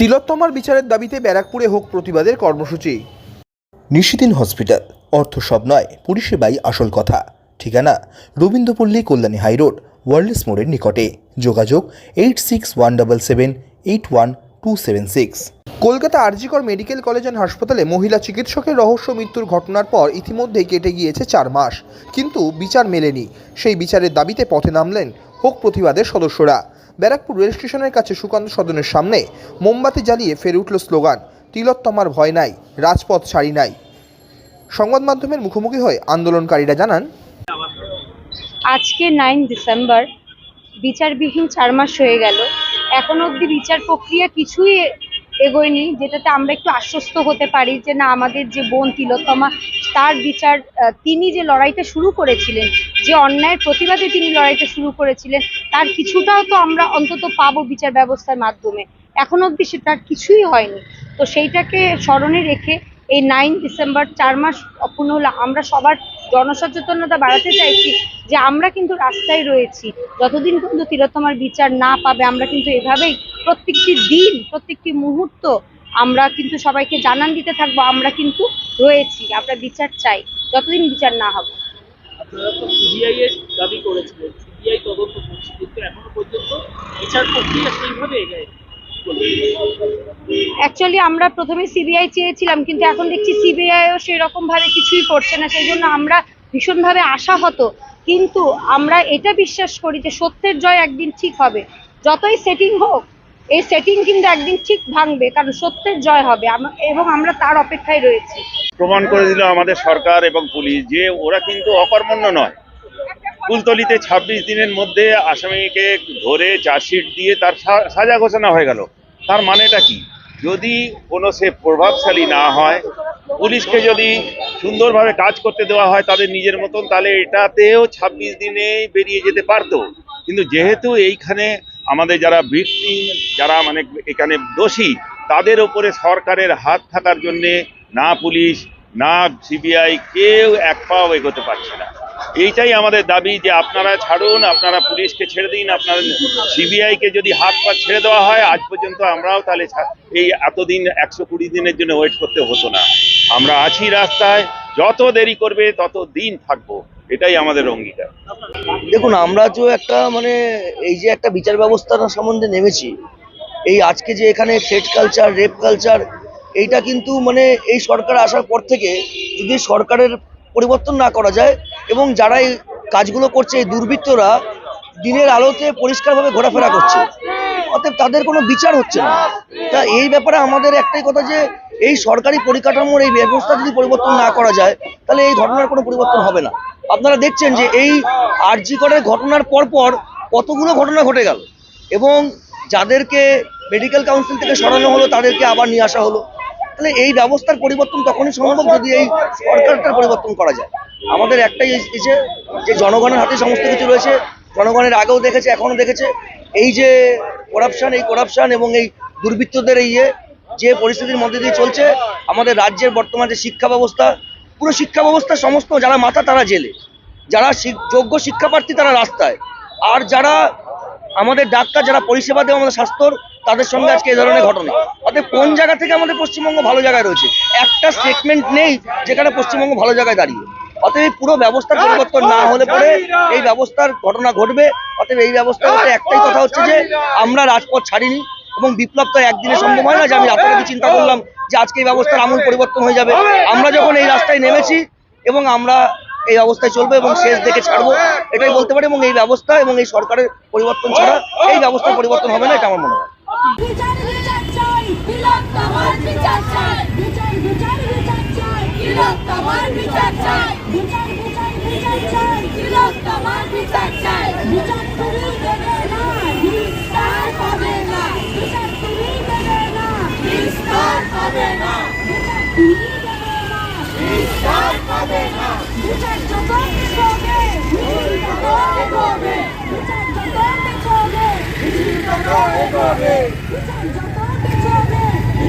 তিলোত্তমার বিচারের দাবিতে ব্যারাকপুরে হোক প্রতিবাদের কর্মসূচি। নিশিদিন হসপিটাল অর্থ সব নয় পরিষেবাই আসল কথা। ঠিকানা রবীন্দ্রপল্লী কল্যাণী হাইরোড ওয়ার্ল্ডস মোড়ের নিকটে। যোগাযোগ eight six one double seven eight one two seven six. Kolkata RG Kar medical college and হাসপাতালে মহিলা চিকিৎসকের রহস্য মৃত্যুর ঘটনার পর ইতিমধ্যেই কেটে গিয়েছে চার মাস। কিন্তু বিচার মেলেনি। সেই বিচারের দাবিতে পথে নামলেন হোক প্রতিবাদের সদস্যরা। ব্যারাকপুর রেল স্টেশনের কাছে সুকান্ত সদনের সামনে মোমবাতি জ্বালিয়ে ফের উঠল স্লোগান তিলোত্তমার ভয় নাই, রাজপথ ছাড়ি নাই। সংবাদ মাধ্যমের মুখোমুখি হয়ে আন্দোলনকারীরা জানান, আজকে নাইন ডিসেম্বর, বিচারবিহীন চার মাস হয়ে গেল। এখন অবধি বিচার প্রক্রিয়া কিছুই এগোয়নি, যেটাতে আমরা একটু আশ্বস্ত হতে পারি যে না, আমাদের যে বোন তিলোত্তমা, তার বিচার তিনি যে লড়াইটা শুরু করেছিলেন যে অন্যায়ের প্রতিবাদে তিনি লড়াইটা শুরু করেছিলেন, তার কিছুটাও তো আমরা অন্তত পাবো বিচার ব্যবস্থার মাধ্যমে। এখন অবধি সেটার কিছুই হয়নি। তো সেইটাকে স্মরণে রেখে এই নাইন ডিসেম্বর চার মাস অপূর্ণ হলো, আমরা সবার জনসচেতনতা বাড়াতে চাইছি যে আমরা কিন্তু রাস্তায় রয়েছি। যতদিন কিন্তু তিলোত্তমার বিচার না পাবে, আমরা কিন্তু এভাবেই প্রত্যেকটি দিন, প্রত্যেকটি মুহূর্ত আমরা কিন্তু সবাইকে জানান দিতে থাকব, আমরা কিন্তু রয়েছি, আমরা বিচার চাই, যতদিন বিচার না হবে। আপনারা তো সিবিআই এর দাবি করেছিলেন। সিবিআই তদন্ত করছে, কিন্তু এখনও পর্যন্ত বিচার প্রক্রিয়া সেইভাবে এগোয় অ্যাকচুয়ালি আমরা প্রথমে সিবিআই চেয়েছিলাম, কিন্তু এখন দেখছি সিবিআইও সেরকম ভাবে কিছুই করছে না, সেই জন্য আমরা ভীষণভাবে আশাহত। কিন্তু আমরা এটা বিশ্বাস করি যে সত্যের জয় একদিন ঠিক হবে। যতই সেটিং হোক, এই সেটিং কিন্তু একদিন ঠিক ভাঙবে, কারণ সত্যের জয় হবে। এবং আমরা তার অপেক্ষায় রয়েছি। প্রমাণ করে দিল আমাদের সরকার এবং পুলিশ যে ওরা কিন্তু অকর্মণ্য নয়। কুলতলিতে ছাব্বিশ দিনের মধ্যে আসামিকে ধরে চার্জশিট দিয়ে তার সাজা ঘোষণা হয়ে গেল। তার মানেটা কি? যদি কোনো সে প্রভাবশালী না হয়, পুলিশকে যদি সুন্দরভাবে কাজ করতে দেওয়া হয় তাদের নিজের মতন, তাহলে এটাতেও ছাব্বিশ দিনে বেরিয়ে যেতে পারতো। কিন্তু যেহেতু এইখানে আমাদের যারা ভিকটিম যারা মানে এখানে দোষী, তাদের ওপরে সরকারের হাত থাকার জন্যে না পুলিশ, না সিবিআই কেউ এক পাও এগোতে পারছে না। এইটাই আমাদের দাবি যে আপনারা ছাড়ুন, আপনারা পুলিশকে ছেড়ে দিন, আপনার সিবিআইকে যদি হাত পা ছেড়ে দেওয়া হয়, আজ পর্যন্ত আমরাও তাহলে এই এতদিন একশো কুড়ি দিনের জন্য ওয়েট করতে হতো না। আমরা আছি রাস্তায়, যত দেরি করবে তত দিন থাকব। এটাই আমাদের অঙ্গীকার। দেখুন, আমরা যে একটা মানে এই যে একটা বিচার ব্যবস্থার সম্বন্ধে নেমেছি। এই আজকে যে এখানে ফেট কালচার রেপ কালচার এইটা কিন্তু মানে এই সরকার আসার পর থেকে যদি সরকারের পরিবর্তন না করা যায় এবং যারা এই কাজগুলো করছে, এই দুর্বৃত্তরা দিনের আলোতে পরিষ্কারভাবে ঘোরাফেরা করছে, অতএব তাদের কোনো বিচার হচ্ছে না। তা এই ব্যাপারে আমাদের একটাই কথা যে, এই সরকারি পরিকাঠামোর এই ব্যবস্থা যদি পরিবর্তন না করা যায়, তাহলে এই ঘটনার কোনো পরিবর্তন হবে না। আপনারা দেখছেন যে এই আরজি করের ঘটনার পরপর কতগুলো ঘটনা ঘটে গেল এবং যাদেরকে মেডিকেল কাউন্সিল থেকে সরানো হলো, তাদেরকে আবার নিয়ে আসা হলো। তাহলে এই ব্যবস্থার পরিবর্তন তখনই সম্ভব যদি এই সরকারটার পরিবর্তন করা যায়। আমাদের একটাই এসে যে জনগণের হাতে সমস্ত কিছু রয়েছে, জনগণের আগেও দেখেছে এখনও দেখেছে, এই যে করাপশন এই করাপশন এবং এই দুর্বৃত্তদের এই ইয়ে যে পরিস্থিতির মধ্যে দিয়ে চলছে, আমাদের রাজ্যের বর্তমান যে শিক্ষা ব্যবস্থা, পুরো শিক্ষা ব্যবস্থা সমস্ত যারা মাথা, তারা জেলে। যারা যোগ্য শিক্ষা প্রার্থী তারা রাস্তায়। আর যারা আমাদের ডাক্তার, যারা পরিষেবা দেয় আমাদের স্বাস্থ্যর, তাদের সঙ্গে আজকে এই ধরনের ঘটনা। অতএব কোন জায়গা থেকে আমাদের পশ্চিমবঙ্গ ভালো জায়গায় রয়েছে? একটা স্টেটমেন্ট নেই যেখানে পশ্চিমবঙ্গ ভালো জায়গায় দাঁড়িয়ে। অতএব এই পুরো ব্যবস্থা পরিবর্তন না হলে পরে এই ব্যবস্থার ঘটনা ঘটবে। অতএব এই ব্যবস্থা হচ্ছে একটাই কথা হচ্ছে যে, আমরা রাজপথ ছাড়িনি এবং বিপ্লব তো একদিনে সম্ভব হয় না যে আমি রাতারাতি চিন্তা করলাম যে আজকে এই ব্যবস্থার আমূল পরিবর্তন হয়ে যাবে? আমরা যখন এই রাস্তায় নেমেছি এবং আমরা এই অবস্থায় চলবে এবং শেষ দেখে ছাড়বো, এটাই বলতে পারি এবং এই ব্যবস্থা এবং এই সরকারের পরিবর্তন ছাড়া এই ব্যবস্থার পরিবর্তন হবে না, এটা আমার মনে হয়। তিলোত্তমার বিচার চাই বিচার বিচার বিচার চাই তিলোত্তমার বিচার চাই বিচার বিচার বিচার চাই তিলোত্তমার বিচার চাই বিচার তুমি দেবে না নিস্তার পাবে না বিচার তুমি দেবে না নিস্তার পাবে না বিচার তুমি দেবে এগোবে মিছিল তত এগোবে একসঙ্গে ভুলছি না মাথার দাবি ছাড়ছি না একসঙ্গে ভুলছি না মাথার দাবি